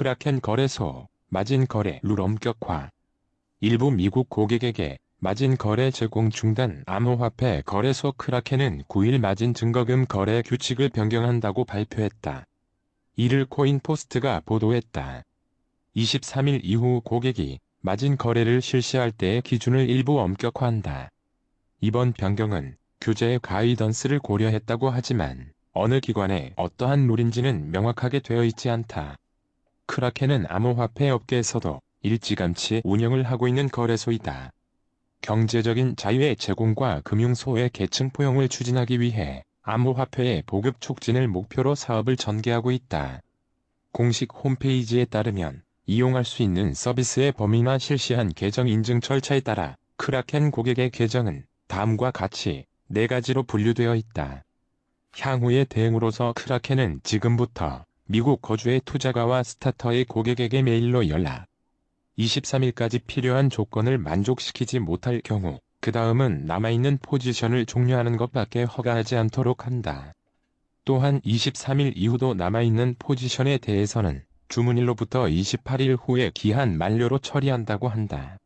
크라켄 거래소, 마진 거래 룰 엄격화. 일부 미국 고객에게 마진 거래 제공 중단 암호화폐 거래소 크라켄은 9일 마진 증거금 거래 규칙을 변경한다고 발표했다. 이를 코인포스트가 보도했다. 23일 이후 고객이 마진 거래를 실시할 때의 기준을 일부 엄격화한다. 이번 변경은 규제의 가이던스를 고려했다고 하지만 어느 기관에 어떠한 룰인지는 명확하게 되어 있지 않다. 크라켄은 암호화폐 업계에서도 일찌감치 운영을 하고 있는 거래소이다. 경제적인 자유의 제공과 금융소의 계층 포용을 추진하기 위해 암호화폐의 보급 촉진을 목표로 사업을 전개하고 있다. 공식 홈페이지에 따르면 이용할 수 있는 서비스의 범위나 실시한 계정 인증 절차에 따라 크라켄 고객의 계정은 다음과 같이 네 가지로 분류되어 있다. 향후의 대응으로서 크라켄은 지금부터 미국 거주의 투자가와 스타터의 고객에게 메일로 연락, 23일까지 필요한 조건을 만족시키지 못할 경우 그 다음은 남아있는 포지션을 종료하는 것밖에 허가하지 않도록 한다. 또한 23일 이후도 남아있는 포지션에 대해서는 주문일로부터 28일 후에 기한 만료로 처리한다고 한다.